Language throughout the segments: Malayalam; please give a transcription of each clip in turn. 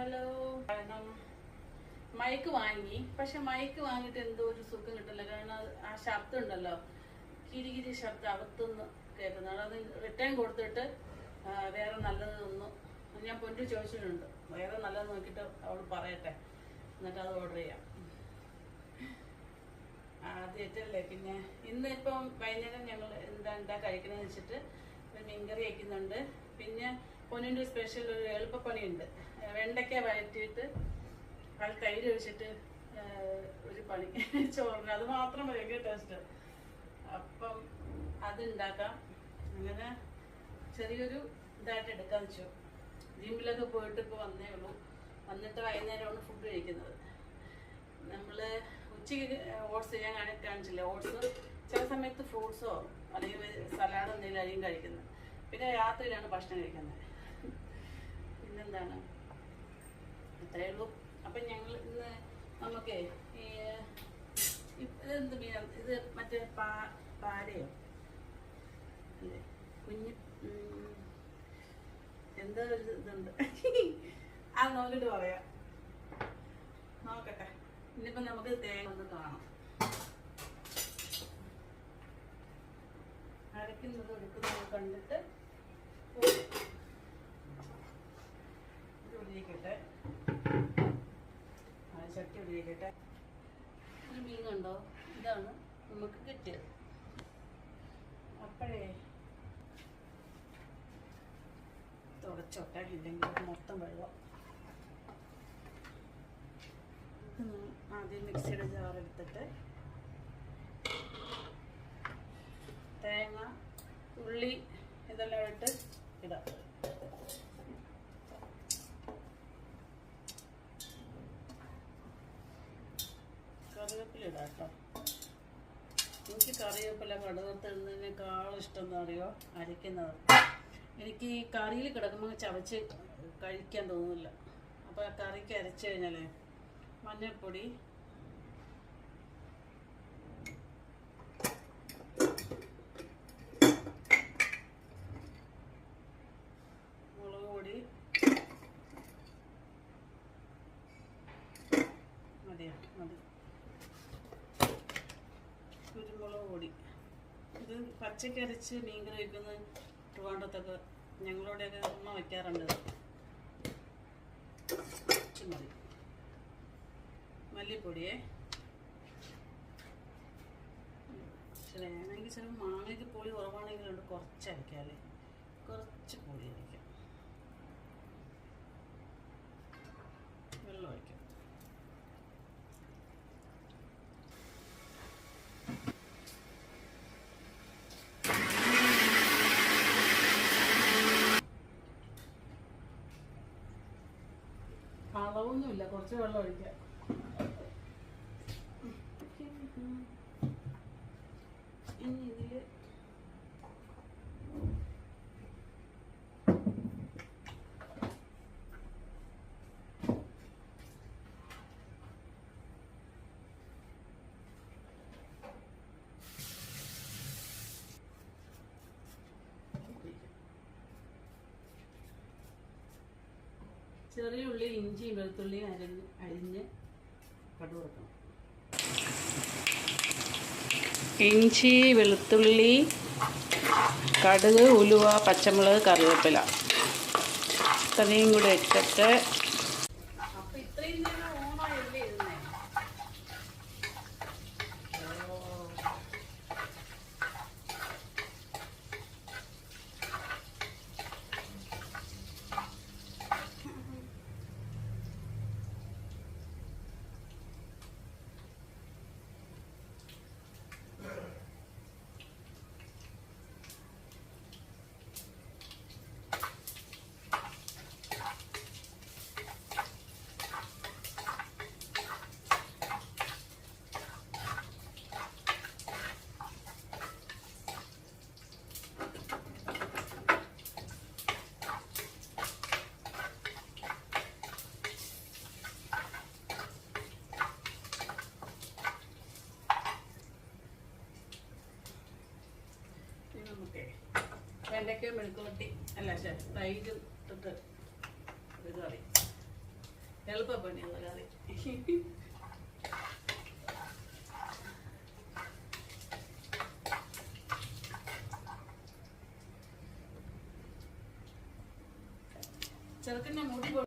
ഹലോ. കാരണം മൈക്ക് വാങ്ങി. പക്ഷെ മൈക്ക് വാങ്ങിട്ട് എന്തോ ഒരു സുഖം കിട്ടില്ല കാരണം ആ ശബ്ദം ഉണ്ടല്ലോ. കിരികിരി ശബ്ദം അകത്തുനിന്ന് കേൾക്കുന്നത് അത് റിട്ടേൺ കൊടുത്തിട്ട് വേറെ നല്ലത് ഒന്ന് ഞാൻ പൊന്നു ചോദിച്ചിട്ടുണ്ട്. വേറെ നല്ലത് നോക്കിയിട്ട് അവൾ പറയട്ടെ. എന്നിട്ട് അത് ഓർഡർ ചെയ്യാം. ആദ്യമായിട്ടല്ലേ? പിന്നെ ഇന്ന് ഇപ്പം വൈകുന്നേരം ഞങ്ങൾ എന്താ എന്താ കഴിക്കണമെന്ന് വെച്ചിട്ട് മീൻകറി വയ്ക്കുന്നുണ്ട് പിന്നെ പൊന്നിന്റെ സ്പെഷ്യൽ ഒരു എളുപ്പപ്പണിയുണ്ട്. വെണ്ടയ്ക്ക വഴറ്റിയിട്ട് അത് തൈര് ഒഴിച്ചിട്ട് ഒരു പണി. ചോറിന്. അത് മാത്രം ഭയങ്കര ടേസ്റ്റ് അപ്പം അതുണ്ടാക്കാം. അങ്ങനെ ചെറിയൊരു ഇതായിട്ട് എടുക്കാന്ന് വെച്ചു. ജിമ്മിലൊക്കെ പോയിട്ട് ഇപ്പോൾ വന്നേ ഉള്ളൂ. വന്നിട്ട് വൈകുന്നേരമാണ് ഫുഡ് കഴിക്കുന്നത്. നമ്മൾ ഉച്ചയ്ക്ക് ഓട്സ് ഞാൻ കാണി കാണിച്ചില്ല? ഓട്സ് ചില സമയത്ത് ഫ്രൂട്ട്സോ അല്ലെങ്കിൽ സലാഡ് എന്തെങ്കിലും ആയിരിക്കും കഴിക്കുന്നത്. പിന്നെ രാത്രിയിലാണ് ഭക്ഷണം കഴിക്കുന്നത്. പിന്നെന്താണ്? അത്രേ ഉള്ളൂ. അപ്പം ഞങ്ങൾ ഇന്ന് നമുക്ക് ഇതെന്ത് മീനാ? ഇത് മറ്റേ പാ പാരയോ അല്ലേ? കുഞ്ഞ് എന്തോ ഒരു ഇതുണ്ട്. അത് നോക്കിട്ട് പറയാം. നോക്കട്ടെ. ഇനിയിപ്പം നമുക്ക് തേങ്ങ ഒന്ന് കാണാം. അരയ്ക്കുന്നത് എടുക്കുന്നത് കണ്ടിട്ട് പോകാം. ഇത് ഉള്ളിക്കട്ടെ ആ ചട്ടി ഉള്ളിക്കട്ടെ ഒരു മീൻ കണ്ടോ ഇതാണ് നമുക്ക് കിട്ടിയത്. അപ്പോഴേ. തുടച്ചോട്ടെ ഇല്ലെങ്കിൽ മൊത്തം വെള്ളം. ആദ്യം മിക്സിയുടെ ജാർ എടുത്തിട്ട് തേങ്ങ ഉള്ളി ഇതെല്ലാം ഇട്ട് ഇടാം. കറിവേപ്പില ഇടാം കേട്ടോ എനിക്ക് കറിവേപ്പില കടുകത്തിടുന്നതിനേക്കാളും ഇഷ്ടം എന്താ അറിയോ? അരയ്ക്കുന്നത്. എനിക്ക് ഈ കറിയിൽ കിടക്കുമ്പോൾ ചവച്ച് കഴിക്കാൻ തോന്നുന്നില്ല. അപ്പോൾ ആ കറിക്ക് അരച്ച് കഴിഞ്ഞാലേ മഞ്ഞൾപ്പൊടി മുളക് പൊടി മതിയോ മതി കുരുമുളക് പൊടി ഇത് പച്ചയ്ക്ക് അരച്ച് മീൻ വയ്ക്കുന്നത് ട്രിവാണ്ടത്തൊക്കെ ഞങ്ങളോടെയൊക്കെ ഉമ്മ വയ്ക്കാറുണ്ട് മതി. മല്ലിപ്പൊടിയേ. ചില വേണമെങ്കിൽ ചില മാങ്ങയ്ക്ക് പൊടി കുറവാണെങ്കിലുണ്ട് കുറച്ച് അരയ്ക്കാല്ലേ കുറച്ച് പൊടി അരയ്ക്കാം വെള്ളം ഒഴിക്കാം അളവൊന്നുമില്ല കുറച്ച് വെള്ളം ഒഴിക്കാം. ഇനി ഇതിൽ ചെറിയ ഉള്ളി ഇഞ്ചിയും വെളുത്തുള്ളിയും അരിഞ്ഞ് അരിഞ്ഞ് കടു ഇഞ്ചി വെളുത്തുള്ളി കടുക് ഉലുവ പച്ചമുളക് കറിവേപ്പില. ഇത്രയും കൂടെ ഇട്ടിട്ട് അപ്പൊ ഇത്രയും നേരം ഓണായല്ലേ ഇരുന്നേ ഇനി നമുക്കേ വെണ്ടയ്ക്ക മെഴുക്കുവട്ടി അല്ല ശരി തൈര് ഇട്ടിട്ട് ഒരു കറി. എളുപ്പപ്പണിയുള്ള കറി. ചെറുക്കന്റെ മുടി പൊ-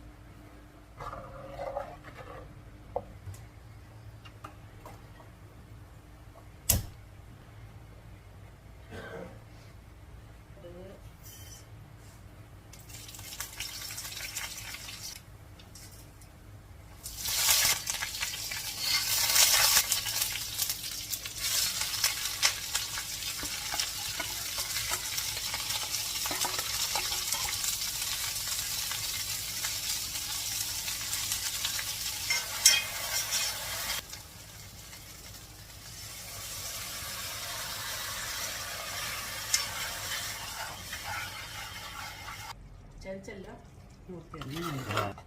ആ. ചരിച്ചല്ല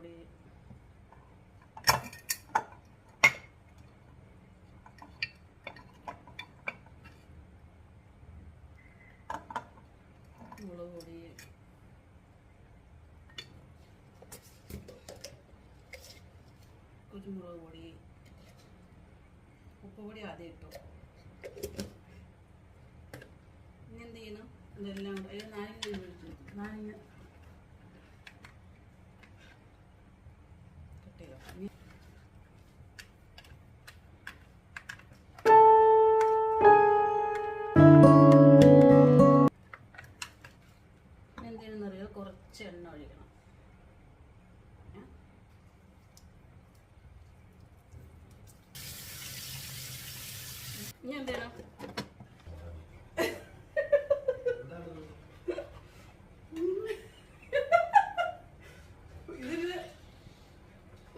മഞ്ഞൾപ്പൊടി മുളക് പൊടി. കുരുമുളക് പൊടി. ഉപ്പ് പൊടി ആദ്യം ഇട്ടു. ഇനി എന്ത് ചെയ്യണം? ഇതെല്ലാം നാരങ്ങ നാരങ്ങ.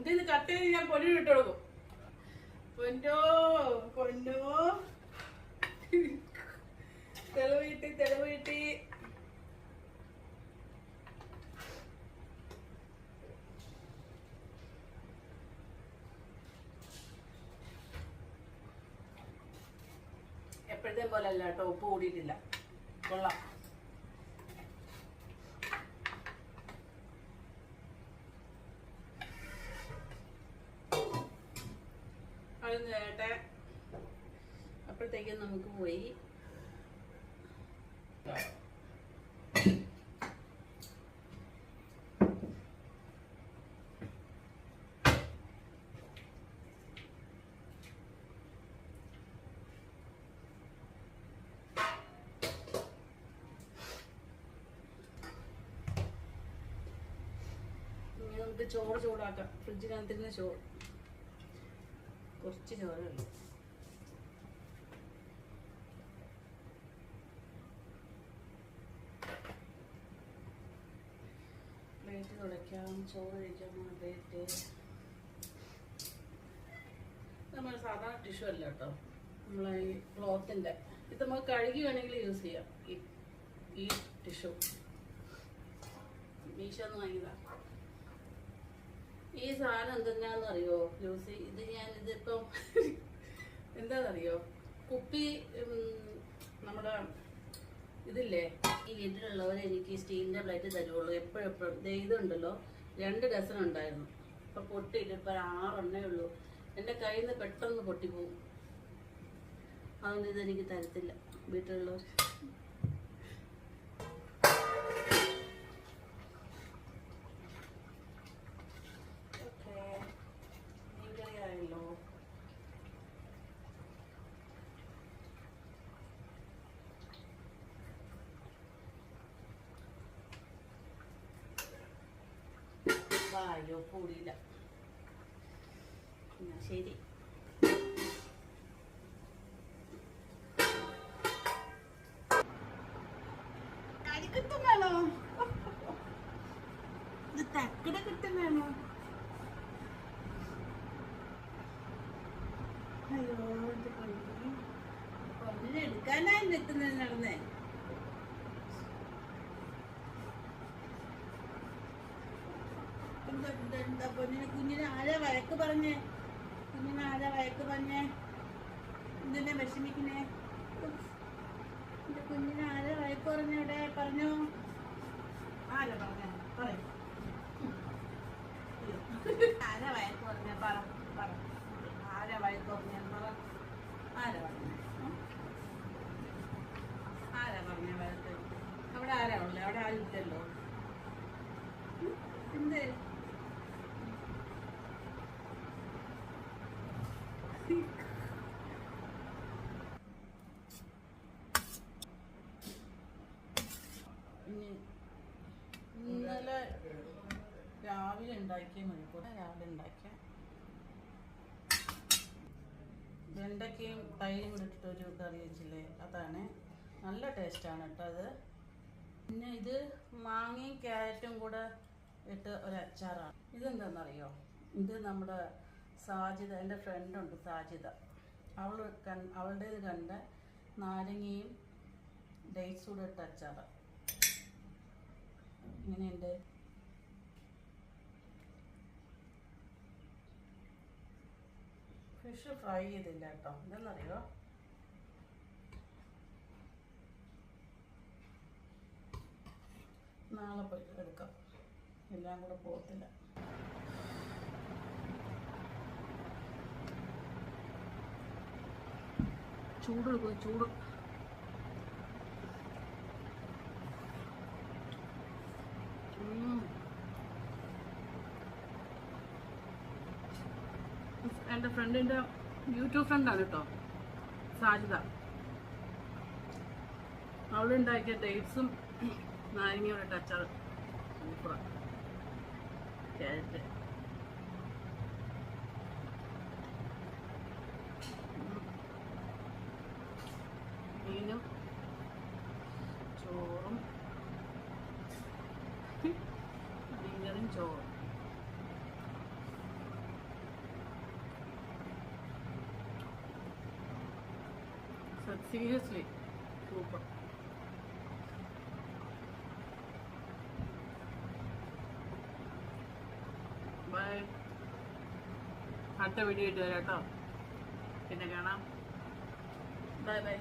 ഇതിന് കട്ട് ചെയ്ത് ഞാൻ പൊന്നു ഇട്ട് കൊടുക്കും. പൊന്നോ പൊന്നോ. തെളിവീട്ടി തെളിവീട്ടി എപ്പോഴത്തെ പോലെ അല്ല കേട്ടോ ഉപ്പ് കൂടിയിട്ടില്ല. കൊള്ളാം. അത് നേട്ടെ അപ്പോഴത്തേക്കും നമുക്ക് പോയി. നമുക്ക് ചോറ് ചൂടാക്കാം. ഫ്രിഡ്ജിനകത്തിരുന്ന് ചോറ്. കുറച്ച് ചോറ് വേണം പ്ലേറ്റ് തുടയ്ക്കാം ചോറ് കഴിക്കാം പ്ലേറ്റ് നമ്മൾ സാധാരണ ടിഷ്യൂ അല്ല കേട്ടോ. നമ്മളെ ഈ ക്ലോത്തിന്റെ ഇത് നമുക്ക് കഴുകി വേണമെങ്കിൽ യൂസ് ചെയ്യാം. ഈ ഈ ടിഷ്യൂ മീശ ഒന്ന് വാങ്ങിയതാ. ഈ സാധനം എന്തെന്നാന്ന് അറിയോ ലൂസി? ഇത് ഞാൻ ഇതിപ്പം എന്താണെന്നറിയോ കുപ്പി നമ്മുടെ ഇതില്ലേ? ഈ വീട്ടിലുള്ളവർ എനിക്ക് സ്റ്റീലിന്റെ പ്ലേറ്റ് തരുവുള്ളൂ എപ്പോഴും എപ്പോഴും. ദേ ഇതുണ്ടല്ലോ രണ്ട് ഡസൺ ഉണ്ടായിരുന്നു. ഇപ്പം പൊട്ടിയിട്ട് ഇപ്പം ആറെണ്ണേ ഉള്ളൂ. എന്റെ കയ്യിൽ നിന്ന് പെട്ടെന്ന് പൊട്ടിപ്പോവും. അതുകൊണ്ട് ഇതെനിക്ക് തരത്തില്ല. വീട്ടിലുള്ളവർ അയ്യോ കൂടിയില്ല എന്നാ ശരി കിട്ടുന്നാണോ ഇത് തക്കട കിട്ടുന്നാണോ അയ്യോ ഇത് നിൽക്കുന്നത് നടന്നേ. എന്താ പൊന്നിന് കുഞ്ഞിന് ആരാ വഴക്ക് പറഞ്ഞേ? കുഞ്ഞിനെ ആരാ വഴക്ക് പറഞ്ഞേ? എന്തിനെ വിഷമിക്കുന്നേ? എന്റെ കുഞ്ഞിനെ ആരാ വഴക്ക് പറഞ്ഞ ഇവിടെ? പറഞ്ഞോ? ആരാ പറഞ്ഞേ? പറയും. ആരാ വഴക്ക് പറഞ്ഞ? പറ പറ. ആരാ വഴക്ക് പറഞ്ഞ? പറ. ആരാ പറഞ്ഞ? ആരാ പറഞ്ഞ വഴക്ക്? അവിടെ ആരാ ഉള്ളത് അവിടെ ആരും ഇല്ലല്ലോ വെണ്ടയ്ക്കയും തൈരും കൂടി ഒരു കറി വെച്ചില്ലേ? അതാണ്. നല്ല ടേസ്റ്റാണ് കേട്ടോ അത്. പിന്നെ ഇത് മാങ്ങയും ക്യാരറ്റും കൂടെ ഇട്ട് ഒരു അച്ചാറാണ്. ഇതെന്താണെന്നറിയോ ഇത് നമ്മുടെ സാജിത എന്റെ ഫ്രണ്ടുണ്ട് സാജിത അവൾ കൺ അവളുടേത് കണ്ട നാരങ്ങയും ഡേറ്റ്സ് കൂടെ ഇട്ട അച്ചാറ്. ഇങ്ങനെയുണ്ട് ഫിഷ് ഫ്രൈ ചെയ്തില്ല കേട്ടോ. ഇതെന്നറിയോ നാളെ പോയി എടുക്കാം. എല്ലാം കൂടെ പോകത്തില്ല. ചൂട് ചൂട്. ഫ്രണ്ടിന്റെ യൂട്യൂബ് ഫ്രണ്ടാണ് കേട്ടോ സാജിത അവളുണ്ടാക്കിയ ഡേറ്റ്സും നാരങ്ങയുടെ ടച്ചാണ് സൂപ്പറാണ് ക്യാരറ്റ് മീനും ചോറും മീൻകറിയും ചോറും. സീരിയസ്ലി സൂപ്പർ ബൈ അടുത്ത വീഡിയോ ഇട്ട് തരാം കേട്ടോ. പിന്നെ കാണാം. Bye bye